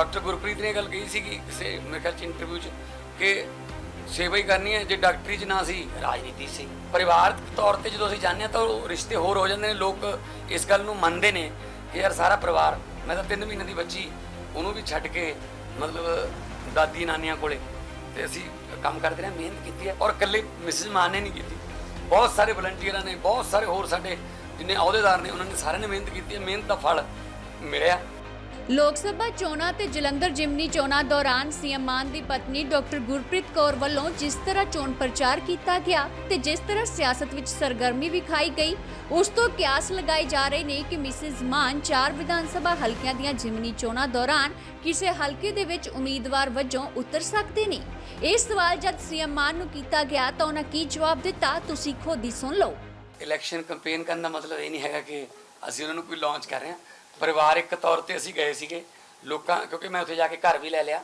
Doctor Gurpreet ਨੇ ਗੱਲ ਕਹੀ ਸੀਗੀ ਕਿਸੇ ਮੇਰੇ ਖਿਆਲ ਚ ਇੰਟਰਵਿਊ 'ਚ ਕਿ ਸੇਵਾ ਹੀ ਕਰਨੀ ਹੈ, ਜੇ ਡਾਕਟਰੀ 'ਚ ਨਾ ਸੀ, ਰਾਜਨੀਤੀ ਸੀ। ਪਰਿਵਾਰਕ ਤੌਰ ਤੇ ਜਦੋਂ ਅਸੀਂ ਜਾਂਦੇ ਹਾਂ ਤਾਂ ਉਹ ਰਿਸ਼ਤੇ ਹੋਰ ਹੋ ਜਾਂਦੇ ਨੇ, ਲੋਕ ਇਸ ਗੱਲ ਨੂੰ ਮੰਨਦੇ ਨੇ ਕਿ ਯਾਰ ਸਾਰਾ ਪਰਿਵਾਰ, ਮੈਂ ਤਾਂ 3 ਮਹੀਨੇ ਦੀ ਬੱਚੀ, ਉਹਨੂੰ ਵੀ ਛੱਡ ਕੇ ਮਤਲਬ ਦਾਦੀ ਨਾਨੀਆਂ ਕੋਲੇ ਤੇ ਅਸੀਂ ਕੰਮ ਕਰਦੇ ਰਹੇ, ਮਿਹਨਤ ਕੀਤੀ ਹੈ ਔਰ ਇਕੱਲੇ ਮਿਸਿਸ ਮਾਨ ਨੇ ਨਹੀਂ ਕੀਤੀ। ਬਹੁਤ ਸਾਰੇ ਵਲੰਟੀਅਰਾਂ ਨੇ, ਬਹੁਤ ਸਾਰੇ ਹੋਰ ਸਾਡੇ ਜਿੰਨੇ ਅਹੁਦੇਦਾਰ ਨੇ, ਉਹਨਾਂ ਨੇ ਸਾਰਿਆਂ ਨੇ ਮਿਹਨਤ ਕੀਤੀ ਹੈ, ਮਿਹਨਤ ਦਾ ਫਲ ਮਿਲਿਆ। ਲੋਕ ਸਭਾ ਚੋਣਾਂ ਤੇ ਜਲੰਧਰ ਜਿਮਨੀ ਚੋਣਾਂ ਦੌਰਾਨ ਸੀਐਮ ਮਾਨ ਦੀ ਪਤਨੀ ਡਾਕਟਰ ਗੁਰਪ੍ਰੀਤ ਕੌਰ ਵੱਲੋਂ ਜਿਸ ਤਰ੍ਹਾਂ ਚੋਣ ਪ੍ਰਚਾਰ ਕੀਤਾ ਗਿਆ ਤੇ ਜਿਸ ਤਰ੍ਹਾਂ ਸਿਆਸਤ ਵਿੱਚ ਸਰਗਰਮੀ ਵਿਖਾਈ ਗਈ, ਉਸ ਤੋਂ ਕਿਆਸ ਲਗਾਏ ਜਾ ਰਹੇ ਨੇ ਕਿ ਮਿਸਿਸ ਮਾਨ ਚਾਰ ਵਿਧਾਨ ਸਭਾ ਹਲਕਿਆਂ ਦੀਆਂ ਜਿਮਨੀ ਚੋਣਾਂ ਦੌਰਾਨ ਕਿਸੇ ਹਲਕੇ ਦੇ ਵਿੱਚ ਉਮੀਦਵਾਰ ਵਜੋਂ ਉਤਰ ਸਕਦੇ ਨੇ। ਇਹ ਸਵਾਲ ਜਦ ਸੀਐਮ ਮਾਨ ਨੂੰ ਕੀਤਾ ਗਿਆ ਤਾਂ ਉਹਨਾਂ ਕੀ ਜਵਾਬ ਦਿੱਤਾ, ਤੁਸੀਂ ਖੁਦ ਹੀ ਸੁਣ ਲਓ। ਇਲੈਕਸ਼ਨ ਕੈਂਪੇਨ ਕਰਨ ਦਾ ਮਤਲਬ ਇਹ ਨਹੀਂ ਹੈਗਾ ਕਿ ਅਸੀਂ ਉਹਨਾਂ ਨੂੰ ਕੋਈ ਲਾਂਚ ਕਰ ਰਹੇ ਹਾਂ। ਪਰਿਵਾਰਿਕ ਤੌਰ ਤੇ ਅਸੀਂ ਗਏ ਸੀਗੇ, ਲੋਕਾਂ, ਕਿਉਂਕਿ ਮੈਂ ਉੱਥੇ ਜਾ ਕੇ ਘਰ ਵੀ ਲੈ ਲਿਆ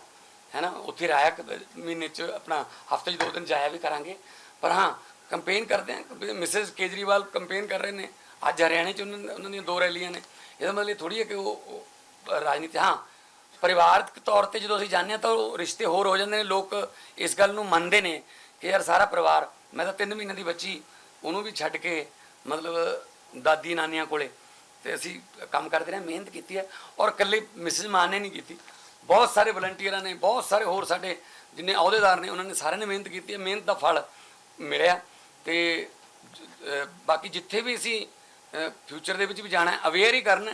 ਹੈ ਨਾ ਉੱਥੇ ਰਾਇਆ ਮਹੀਨੇ ਚ ਆਪਣਾ ਹਫ਼ਤੇ 'ਚ ਦੋ ਦਿਨ ਜਾਇਆ ਵੀ ਕਰਾਂਗੇ। ਪਰ ਹਾਂ, ਕੈਂਪੇਨ ਕਰਦੇ ਹਾਂ ਮਿਸਿਸ ਕੇਜਰੀਵਾਲ ਕੈਂਪੇਨ ਕਰ ਰਹੇ ਨੇ, ਅੱਜ ਹਰਿਆਣੇ ਚ ਉਹਨਾਂ ਉਹਨਾਂ ਦੀਆਂ ਦੋ ਰੈਲੀਆਂ ਨੇ। ਇਹਦਾ ਮਤਲਬ ਇਹ ਥੋੜੀ ਹੈ ਕਿ ਉਹ ਰਾਜਨੀਤੀ, ਹਾਂ ਪਰਿਵਾਰਕ ਤੌਰ ਤੇ ਜਦੋਂ ਅਸੀਂ ਜਾਂਦੇ ਹਾਂ ਤਾਂ ਉਹ ਰਿਸ਼ਤੇ ਹੋਰ ਹੋ ਜਾਂਦੇ ਨੇ, ਲੋਕ ਇਸ ਗੱਲ ਨੂੰ ਮੰਨਦੇ ਨੇ ਕਿ ਯਾਰ ਸਾਰਾ ਪਰਿਵਾਰ, ਮੈਂ ਤਾਂ 3 ਮਹੀਨੇ ਦੀ ਬੱਚੀ, ਉਹਨੂੰ ਵੀ ਛੱਡ ਕੇ ਮਤਲਬ ਦਾਦੀ ਨਾਨੀਆਂ ਕੋਲੇ ਤੇ ਅਸੀਂ ਕੰਮ ਕਰਦੇ ਰਹੇ, ਮਿਹਨਤ ਕੀਤੀ ਹੈ ਔਰ ਇਕੱਲੇ ਮਿਸਿਸ ਮਾਨ ਨੇ ਨਹੀਂ ਕੀਤੀ। ਬਹੁਤ ਸਾਰੇ ਵਲੰਟੀਅਰਾਂ ਨੇ, ਬਹੁਤ ਸਾਰੇ ਹੋਰ ਸਾਡੇ ਜਿੰਨੇ ਅਹੁਦੇਦਾਰ ਨੇ, ਉਹਨਾਂ ਨੇ ਸਾਰਿਆਂ ਨੇ ਮਿਹਨਤ ਕੀਤੀ ਹੈ। ਮਿਹਨਤ ਦਾ ਫਲ ਮਿਲਿਆ ਤੇ ਬਾਕੀ ਜਿੱਥੇ ਵੀ ਅਸੀਂ ਫਿਊਚਰ ਦੇ ਵਿੱਚ ਵੀ ਜਾਣਾ ਅਵੇਅਰ ਹੀ ਕਰਨਾ।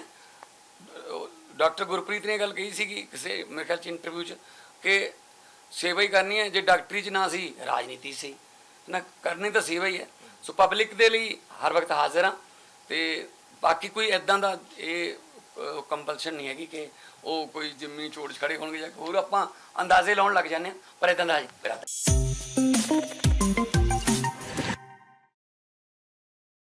ਡਾਕਟਰ ਗੁਰਪ੍ਰੀਤ ਨੇ ਇਹ ਗੱਲ ਕਹੀ ਸੀਗੀ ਕਿਸੇ, ਮੇਰੇ ਖਿਆਲ ਚ ਇੰਟਰਵਿਊ 'ਚ, ਕਿ ਸੇਵਾ ਹੀ ਕਰਨੀ ਹੈ। ਜੇ ਡਾਕਟਰੀ 'ਚ ਨਾ ਸੀ, ਰਾਜਨੀਤੀ ਸੀ। ਨਾ, ਕਰਨੀ ਤਾਂ ਸੇਵਾ ਹੀ ਹੈ। ਸੋ ਪਬਲਿਕ ਦੇ ਲਈ ਹਰ ਵਕਤ ਹਾਜ਼ਰ ਹਾਂ ਤੇ ਬਾਕੀ ਕੋਈ ਐਦਾਂ ਦਾ ਇਹ ਕੰਪਲਸ਼ਨ ਨਹੀਂ ਹੈਗੀ ਕਿ ਉਹ ਕੋਈ ਜਿੰਮੀ ਚੋੜ ਖੜੇ ਹੋਣਗੇ ਜਾਂ ਹੋਰ ਆਪਾਂ ਅੰਦਾਜ਼ੇ ਲਾਉਣ ਲੱਗ ਜਾਂਦੇ ਹਾਂ, ਪਰ ਐਦਾਂ ਦਾ ਹੈ